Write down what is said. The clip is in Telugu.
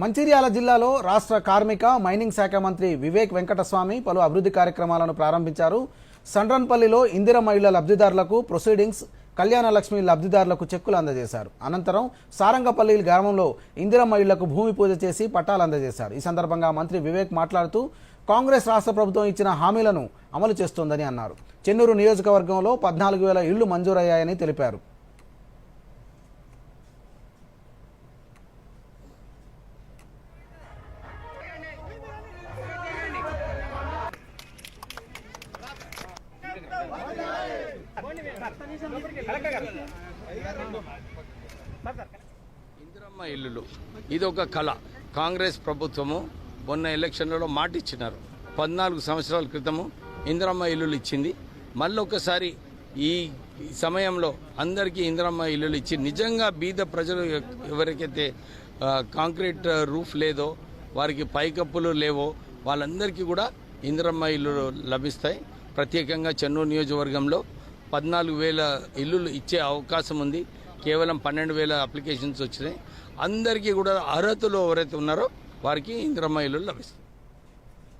మంచిర్యాల జిల్లాలో రాష్ట్ర కార్మిక మైనింగ్ శాఖ మంత్రి వివేక్ వెంకటస్వామి పలు అభివృద్ధి కార్యక్రమాలను ప్రారంభించారు. సండ్రన్పల్లిలో ఇందిరమ్మ ఇళ్ళ లబ్ధిదారులకు ప్రొసీడింగ్స్ కళ్యాణ లక్ష్మి లబ్ధిదారులకు చెక్కులు అందజేశారు. అనంతరం సారంగపల్లి గ్రామంలో ఇందిరమ్మ ఇళ్ళకు భూమి పూజ చేసి పట్టాలు అందజేశారు. ఈ సందర్భంగా మంత్రి వివేక్ మాట్లాడుతూ కాంగ్రెస్ రాష్ట్ర ప్రభుత్వం ఇచ్చిన హామీలను అమలు చేస్తోందని అన్నారు. చెన్నూరు నియోజకవర్గంలో పద్నాలుగు వేల ఇళ్ళు మంజూరయ్యాయని తెలిపారు. ఇందిరమ్మ ఇల్లులు. ఇది ఒక కళ. కాంగ్రెస్ ప్రభుత్వము మొన్న ఎలక్షన్లలో మాట ఇచ్చినారు పద్నాలుగు సంవత్సరాల క్రితము ఇందిరమ్మ ఇల్లులు ఇచ్చింది. మళ్ళీ ఒకసారి ఈ సమయంలో అందరికీ ఇందిరమ్మ ఇల్లులు ఇచ్చి నిజంగా బీద ప్రజలు ఎవరికైతే కాంక్రీట్ రూఫ్ లేదో వారికి పైకప్పులు లేవో వాళ్ళందరికీ కూడా ఇందిరమ్మ ఇల్లు లభిస్తాయి. ప్రత్యేకంగా చెన్నూరు నియోజకవర్గంలో పద్నాలుగు వేల ఇల్లులు ఇచ్చే అవకాశం ఉంది. కేవలం పన్నెండు వేల అప్లికేషన్స్ వచ్చినాయి. అందరికీ కూడా అర్హతలు ఎవరైతే ఉన్నారో వారికి ఇంద్రమ్మ ఇల్లు లభిస్తుంది